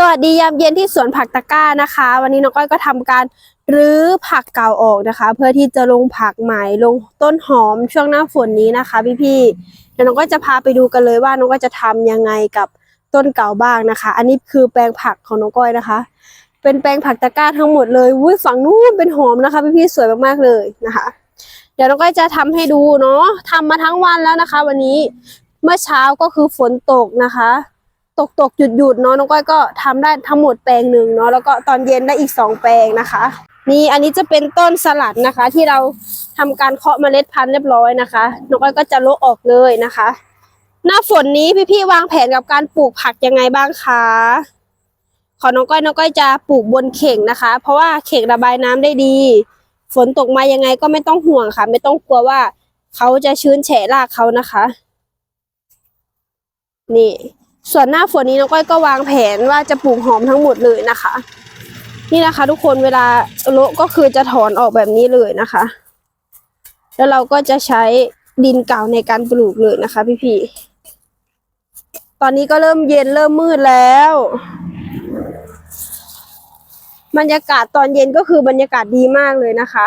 สวัสดียามเย็นที่สวนผักตะกร้านะคะ วันนี้น้องก้อยก็ทำการรื้อผักเก่าออกนะคะ เพื่อที่จะลงผักใหม่ลงต้นหอมช่วงหน้าฝนนี้นะคะ พี่ๆเดี๋ยวน้องก็จะพาไปดูกันเลยว่าน้องก็จะทำยังไงกับต้นเก่าบ้างนะคะ อันนี้คือแปลงผักของน้องก้อยนะคะ เป็นแปลงผักตะกร้าทั้งหมดเลยวุ้ยฝั่งนู้นเป็นหอมนะคะพี่ๆสวยมากๆเลยนะคะ เดี๋ยวน้องก้อยจะทำให้ดูเนาะทำมาทั้งวันแล้วนะคะ วันนี้เมื่อเช้าก็คือฝนตกนะคะ ตกตกหยุดหยุดเนาะน้องก้อยก็ทำได้ทั้งหมดแปลงหนึ่งเนาะแล้วก็ตอนเย็นได้อีกสองแปลงนะคะ นี่อันนี้จะเป็นต้นสลัดนะคะ ที่เราทำการเคาะเมล็ดพันธุ์เรียบร้อยนะคะน้องก้อยก็จะโละออกเลยนะคะ หน้าฝนนี้พี่ๆวางแผนกับการปลูกผักยังไงบ้างคะของน้องก้อยน้องก้อยจะปลูกบนเข่งนะคะ เพราะว่าเข่งระบายน้ำได้ดี ฝนตกมายังไงก็ไม่ต้องห่วงค่ะ ไม่ต้องกลัวว่าเขาจะชื้นแฉะรากเขานะคะ นี่ ส่วนหน้าฝนนี้น้องก้อยก็วางแผนว่าจะปลูกหอมทั้งหมดเลยนะคะ นี่นะคะ ทุกคนเวลาโละก็คือจะถอนออกแบบนี้เลยนะคะ แล้วเราก็จะใช้ดินเก่าในการปลูกเลยนะคะพี่ๆตอนนี้ก็เริ่มเย็นเริ่มมืดแล้วบรรยากาศตอนเย็นก็คือบรรยากาศดีมากเลยนะคะ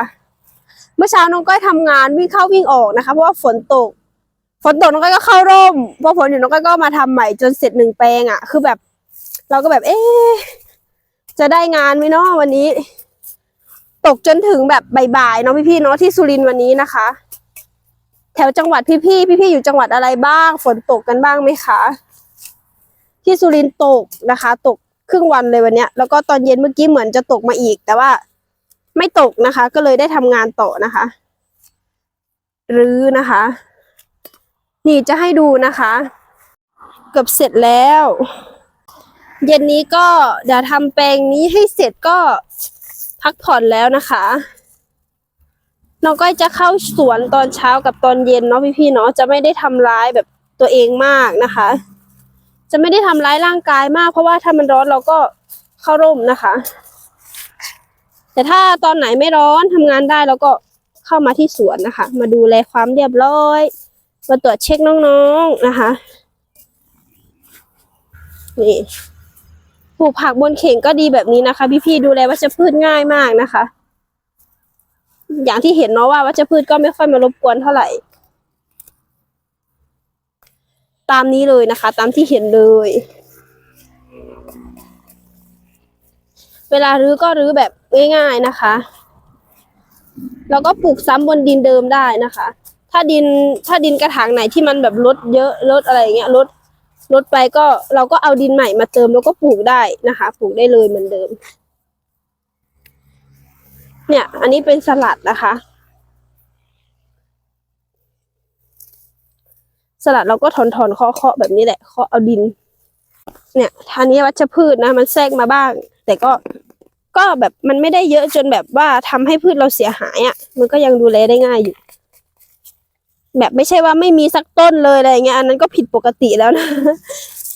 เมื่อเช้าน้องก้อยทำงานวิ่งเข้าวิ่งออกนะคะ เพราะว่าฝนตก ฝนตกน้องก้อยก็เข้าร่มพอฝนหยุดน้องก้อยก็มาทำใหม่จนเสร็จหนึ่งแปลงอะ่ะ คือแบบ เราก็แบบ เอ๊จะได้งานไหมเนาะวันนี้ ตกจนถึงแบบบ่ายๆเนาะพี่ๆเนาะที่สุรินทร์วันนี้นะคะ แถวจังหวัดพี่ๆพี่ๆอยู่จังหวัดอะไรบ้าง ฝนตกกันบ้างไหมคะที่สุรินทร์ตกนะคะ ตกครึ่งวันเลยวันเนี้ย แล้วก็ตอนเย็นเมื่อกี้เหมือนจะตกมาอีก แต่ว่าไม่ตกนะคะ ก็เลยได้ทำงานต่อนะคะ รื้อนะคะ นี่จะให้ดูนะคะ เกือบเสร็จแล้ว เย็นนี้ก็เดี๋ยวทำแปลงนี้ให้เสร็จก็พักผ่อนแล้วนะคะน้องก้อยจะเข้าสวนตอนเช้ากับตอนเย็นเนาะพี่ๆเนาะจะไม่ได้ทำร้ายแบบตัวเองมากนะคะ จะไม่ได้ทำร้ายร่างกายมาก เพราะว่าถ้ามันร้อนเราก็เข้าร่มนะคะ แต่ถ้าตอนไหนไม่ร้อนทำงานได้เราก็เข้ามาที่สวนนะคะ มาดูแลความเรียบร้อย มาตรวจเช็คน้องๆนะคะนี่ปลูกผักบนเข่งก็ดีแบบนี้นะคะ พี่ๆดูแลวัชพืชง่ายมากนะคะ อย่างที่เห็นเนาะว่าวัชพืชก็ไม่ค่อยมารบกวนเท่าไหร่ ตามนี้เลยนะคะ ตามที่เห็นเลย เวลารื้อก็รื้อแบบง่าย ๆนะคะ แล้วก็ปลูกซ้ำบนดินเดิมได้นะคะ ถ้าดินถ้าดินกระถางไหนที่มันแบบลดเยอะลดอะไรเงี้ยลดลดไปก็เราก็เอาดินใหม่มาเติมแล้วก็ปลูกได้นะคะ ปลูกได้เลยเหมือนเดิม เนี่ย อันนี้เป็นสลัดนะคะ สลัดเราก็ถอนถอนเคาะเคาะแบบนี้แหละเคาะเอาดิน เนี่ยทานนี้วัชพืชนะ มันแทรกมาบ้าง แต่ก็ก็แบบมันไม่ได้เยอะจนแบบว่าทำให้พืชเราเสียหายอะ่ะ มันก็ยังดูแลได้ง่ายอยู่ แบบไม่ใช่ว่าไม่มีสักต้นเลยอะไรเงี้ยอันนั้นก็ผิดปกติแล้วนะ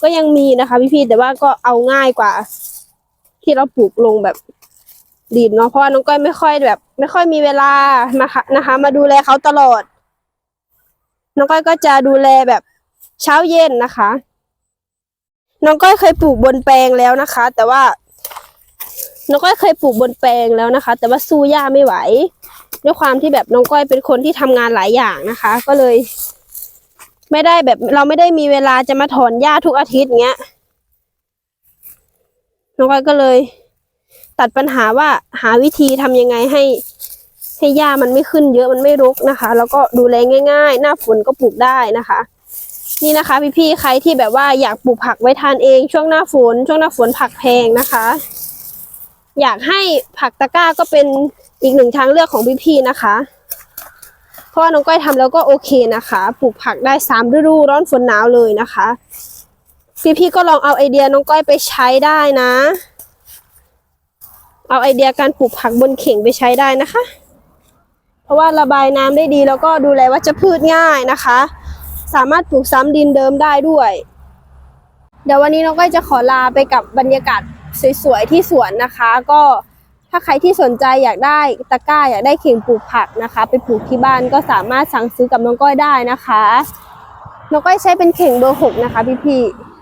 ก็ยังมีนะคะพี่ๆแต่ว่าก็เอาง่ายกว่า ที่เราปลูกลงแบบดินเนาะเพราะว่าน้องก้อยไม่ค่อยแบบ ไม่ค่อยมีเวลามาค่ะนะคะ มาดูแลเขาตลอด น้องก้อยก็จะดูแลแบบเช้าเย็นนะคะ น้องก้อยเคยปลูกบนแปลงแล้วนะคะ แต่ว่าน้องก้อยเคยปลูกบนแปลงแล้วนะคะ แต่ว่าสู้หญ้าไม่ไหว ด้วยความที่แบบน้องก้อยเป็นคนที่ทำงานหลายอย่างนะคะ ก็เลย ไม่ได้แบบเราไม่ได้มีเวลาจะมาถอนหญ้าทุกอาทิตย์เงี้ยน้องก้อยก็เลย ตัดปัญหาว่าหาวิธีทำยังไงให้ ให้หญ้ามันไม่ขึ้นเยอะมันไม่รกนะคะ แล้วก็ดูแลง่าย ๆ หน้าฝนก็ปลูกได้นะคะนี่นะคะพี่ๆใครที่แบบว่าอยากปลูกผักไว้ทานเองช่วงหน้าฝน ช่วงหน้าฝนผักแพงนะคะ อยากให้ผักตะกร้าก็เป็นอีกหนึ่งทางเลือกของพี่ๆนะคะ เพราะว่าน้องก้อยทำแล้วก็โอเคนะคะ ปลูกผักได้สามฤดูร้อนฝนหนาวเลยนะคะ พี่ๆก็ลองเอาไอเดียน้องก้อยไปใช้ได้นะ เอาไอเดียการปลูกผักบนเข่งไปใช้ได้นะคะ เพราะว่าระบายน้ำได้ดีแล้วก็ดูแลวัชพืชง่ายนะคะ สามารถปลูกซ้ำดินเดิมได้ด้วย เดี๋ยววันนี้น้องก้อยจะขอลาไปกับบรรยากาศ สวยๆที่สวนนะคะ ก็ถ้าใครที่สนใจอยากได้ตะกร้าอยากได้เข่งปลูกผักนะคะ ไปปลูกที่บ้านก็สามารถสั่งซื้อกับน้องก้อยได้นะคะ น้องก้อยใช้เป็นเข่งเบอร์หกนะคะพี่ๆ